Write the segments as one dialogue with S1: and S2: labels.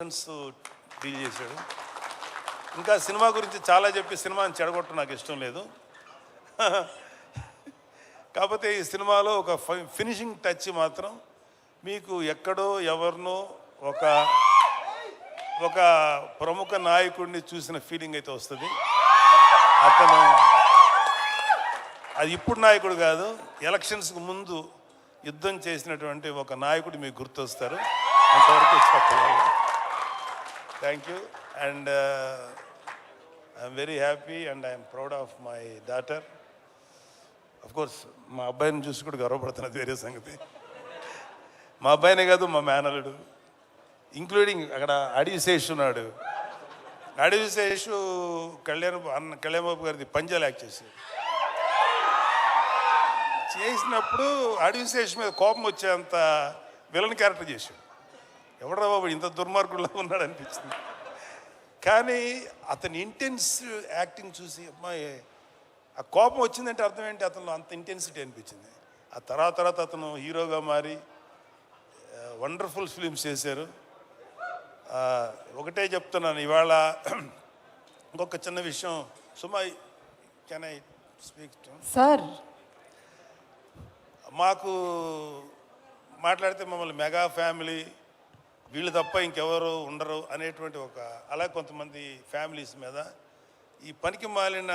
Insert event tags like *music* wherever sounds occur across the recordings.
S1: Friends deal చేశాడు. ఇంకా cinema గురించి చాలా చెప్పి సినిమాని చెడగొట్టడం నాకు ఇష్టం లేదు. కాకపోతే ఈ సినిమాలో ఒక ఫినిషింగ్ టచ్ మాత్రం మీకు ఎక్కడో ఎవరినో ఒక ఒక ప్రముఖ నాయకుడిని చూసిన ఫీలింగ్ అయితే వస్తుంది. అతను అది ఇప్పుడు నాయకుడు కాదు ఎలక్షన్స్కి ముందు యుద్ధం చేసినటువంటి ఒక నాయకుడు మీకు గుర్తొస్తారు. అంతవరకు చెప్పగలను thank you and I'm very happy and I'm proud of my daughter course మా అబ్బాయిని చూసి కూడా గర్వపడుతున్నది వేరే సంగతి. మా అబ్బాయినే కాదు మా మేనలుడు ఇంక్లూడింగ్ అక్కడ అడివిశేష్ ఉన్నాడు. అడవి కళ్యాణ్ అన్న కళ్యాణ్ బాబు గారిది పంజాలు యాక్ట్ చేసి చేసినప్పుడు అడివిశేష్ మీద కోపం వచ్చేంత విలన్ క్యారెక్టర్ చేశాడు. ఎవడరా బాబు ఇంత దుర్మార్గుల్లో ఉన్నాడు అనిపించింది కానీ అతని ఇంటెన్స్ యాక్టింగ్ చూసి అమ్మాయి ఆ కోపం వచ్చిందంటే అర్థం ఏంటి? అతను అంత ఇంటెన్సిటీ అనిపించింది. ఆ తర్వాత తర్వాత అతను హీరోగా మారి వండర్ఫుల్ ఫిలిమ్స్ చేశారు. ఒకటే చెప్తున్నాను ఇవాళ ఇంకొక చిన్న విషయం. Suma can I speak
S2: sir.
S1: మాకు మాట్లాడితే మమ్మల్ని మెగా ఫ్యామిలీ వీళ్ళు తప్ప ఇంకెవరు ఉండరు అనేటువంటి ఒక అలా కొంతమంది ఫ్యామిలీస్ మీద ఈ పనికి మాలిన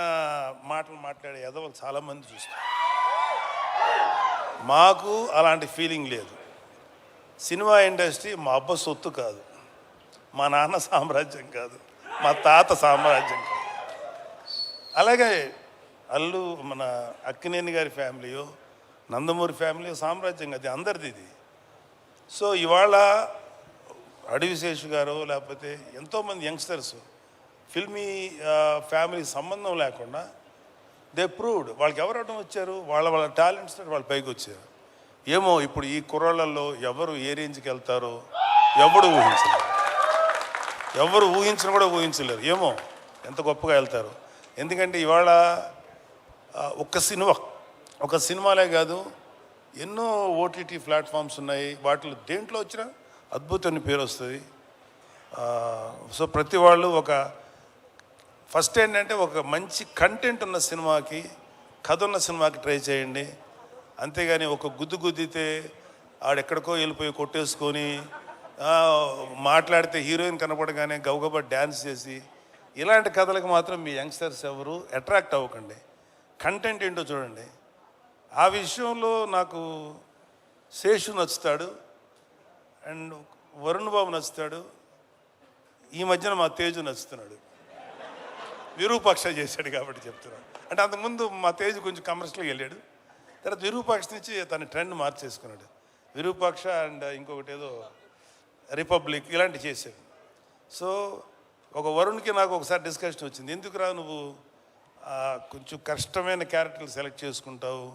S1: మాటలు మాట్లాడే ఎదవలు చాలామంది చూస్తారు. మాకు అలాంటి ఫీలింగ్ లేదు. సినిమా ఇండస్ట్రీ మా అబ్బ సొత్తు కాదు. మా నాన్న సామ్రాజ్యం కాదు. మా తాత సామ్రాజ్యం కాదు. అలాగే అల్లు మన అక్కినేని గారి ఫ్యామిలీయో నందమూరి ఫ్యామిలీ సామ్రాజ్యం అది అందరిది ఇది. సో ఇవాళ అడవిశేషు గారు లేకపోతే ఎంతోమంది యంగ్స్టర్స్ ఫిల్మీ ఫ్యామిలీ సంబంధం లేకుండా దే ప్రూవ్డ్. వాళ్ళకి ఎవరు వచ్చారు? వాళ్ళ వాళ్ళ టాలెంట్స్ వాళ్ళ పైకి వచ్చారు. ఏమో ఇప్పుడు ఈ కుర్రాళ్ళల్లో ఎవరు ఏ రేంజ్కి వెళ్తారో ఎవడు ఊహించలేరు. ఎవరు ఊహించిన కూడా ఊహించలేరు. ఏమో ఎంత గొప్పగా వెళ్తారు. ఎందుకంటే ఇవాళ ఒక్క సినిమా ఒక సినిమాలే కాదు ఎన్నో ఓటీటీ ప్లాట్ఫామ్స్ ఉన్నాయి. వాటిలో దేంట్లో వచ్చినా అద్భుతమైన పేరు వస్తుంది. సో ప్రతి వాళ్ళు ఒక ఫస్ట్ ఏంటంటే ఒక మంచి కంటెంట్ ఉన్న సినిమాకి కథ ఉన్న సినిమాకి ట్రై చేయండి. అంతేగాని ఒక గుద్దు గుద్దితే ఆడెక్కడికో వెళ్ళిపోయి కొట్టేసుకొని మాట్లాడితే హీరోయిన్ కనపడగానే గబగబా డ్యాన్స్ చేసి ఇలాంటి కథలకు మాత్రం మీ యంగ్స్టర్స్ ఎవరు అట్రాక్ట్ అవ్వకండి. కంటెంట్ ఏంటో చూడండి. ఆ విషయంలో నాకు శేషు నచ్చుతాడు. అండ్ వరుణ్ బాబు నచ్చుతాడు ఈ మధ్యన మా తేజు నచ్చుతున్నాడు. విరూపాక్ష చేశాడు కాబట్టి చెప్తున్నాడు అంటే అంతకుముందు మా తేజు కొంచెం కమర్షియల్గా వెళ్ళాడు తర్వాత విరూపాక్ష నుంచి తన ట్రెండ్ మార్చేసుకున్నాడు. విరూపాక్ష అండ్ ఇంకొకటి ఏదో రిపబ్లిక్ ఇలాంటివి చేశాడు. సో ఒక వరుణ్కి నాకు ఒకసారి డిస్కషన్ వచ్చింది ఎందుకురా నువ్వు? కొంచెం కష్టమైన క్యారెక్టర్లు సెలెక్ట్ చేసుకుంటావు.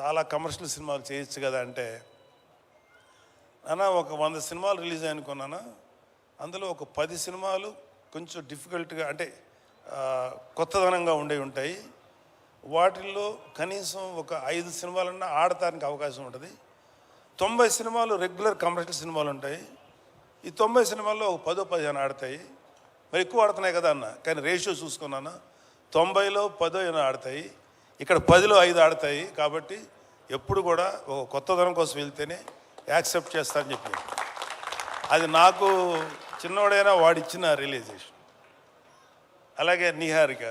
S1: చాలా కమర్షియల్ సినిమాలు చేయొచ్చు కదా అంటే అన్నా ఒక వంద సినిమాలు రిలీజ్ అనుకున్నానా అందులో ఒక పది సినిమాలు కొంచెం డిఫికల్ట్గా అంటే కొత్తదనంగా ఉండే ఉంటాయి. వాటిల్లో కనీసం ఒక ఐదు సినిమాలన్నా ఆడటానికి అవకాశం ఉంటుంది. తొంభై సినిమాలు రెగ్యులర్ కమర్షియల్ సినిమాలు ఉంటాయి. ఈ తొంభై సినిమాల్లో ఒక పదో పదిహేను ఆడతాయి. మరి ఎక్కువ ఆడుతున్నాయి కదా అన్న? కానీ రేషియో చూసుకున్నాను? తొంభైలో పదో ఏమో ఆడతాయి. ఇక్కడ పదిలో ఐదు ఆడతాయి. కాబట్టి ఎప్పుడు కూడా ఒక కొత్తదనం కోసం వెళ్తేనే యాక్సెప్ట్ చేస్తారని చెప్పి. అది నాకు చిన్నోడైనా వాడిచ్చిన రియలైజేషన్ అలాగే నిహారిక.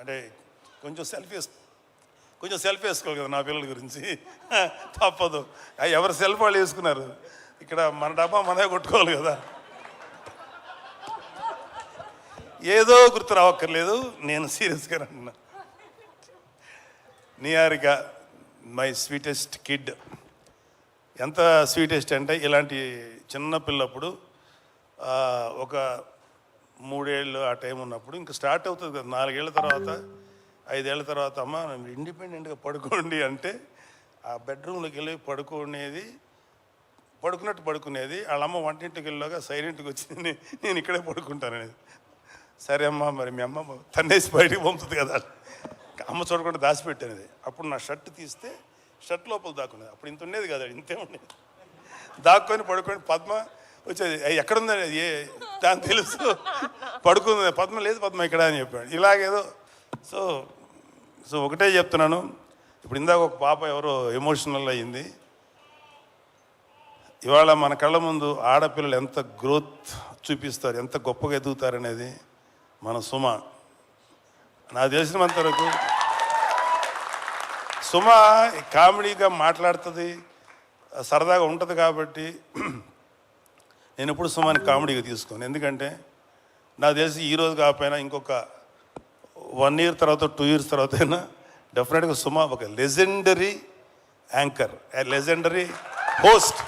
S1: అంటే కొంచెం సెల్ఫీ కొంచెం సెల్ఫీ వేసుకోవాలి కదా నా పిల్లల గురించి. *laughs* తప్పదు. ఎవరు సెల్ఫ్ వాళ్ళు వేసుకున్నారు? ఇక్కడ మన డబ్బా మనమే కొట్టుకోవాలి కదా. ఏదో గుర్తు రావక్కర్లేదు నేను సీరియస్గా అంటున్నా నిహారిక మై స్వీటెస్ట్ కిడ్ ఎంత స్వీటెస్ట్ అంటే ఇలాంటి చిన్న పిల్లప్పుడు ఒక మూడేళ్ళు ఆ టైం ఉన్నప్పుడు ఇంకా స్టార్ట్ అవుతుంది కదా నాలుగేళ్ళ తర్వాత ఐదేళ్ళ తర్వాత అమ్మ ఇండిపెండెంట్గా పడుకోండి అంటే ఆ బెడ్రూమ్లోకి వెళ్ళి పడుకునేది పడుకున్నట్టు పడుకునేది వాళ్ళ అమ్మ వంటింటికి వెళ్ళాక సైలెంట్కి వచ్చి నేను ఇక్కడే పడుకుంటాను అనేది. సరే అమ్మ మరి మీ అమ్మ తన్నేసి బయటికి పంపుతుంది కదా అమ్మ చూడకుండా దాచిపెట్టేది అప్పుడు నా షర్ట్ తీస్తే షర్ట్ లోపల దాక్కునేది అప్పుడు ఇంత ఉండేది కదా ఇంతే ఉండేది. దాక్కొని పడుకొని పద్మ వచ్చేది ఎక్కడుందని ఏ దాని తెలుసు. పడుకుంది పద్మ లేదు పద్మ ఇక్కడ అని చెప్పాడు. ఇలాగేదో సో సో ఒకటే చెప్తున్నాను. ఇప్పుడు ఇందాక ఒక పాప ఎవరో ఎమోషనల్ అయ్యింది ఇవాళ మన కళ్ళ ముందు ఆడపిల్లలు ఎంత గ్రోత్ చూపిస్తారు ఎంత గొప్పగా ఎదుగుతారనేది మన సుమ. నాకు తెలిసినంత వరకు సుమ కామెడీగా మాట్లాడుతుంది సరదాగా ఉంటుంది కాబట్టి నేను ఎప్పుడు సుమాని కామెడీగా తీసుకోను. ఎందుకంటే నాకు తెలిసి ఈ రోజు కాకపోయినా ఇంకొక వన్ ఇయర్ తర్వాత టూ ఇయర్స్ తర్వాత అయినా డెఫినెట్గా సుమ ఒక లెజెండరీ యాంకర్ లెజెండరీ హోస్ట్.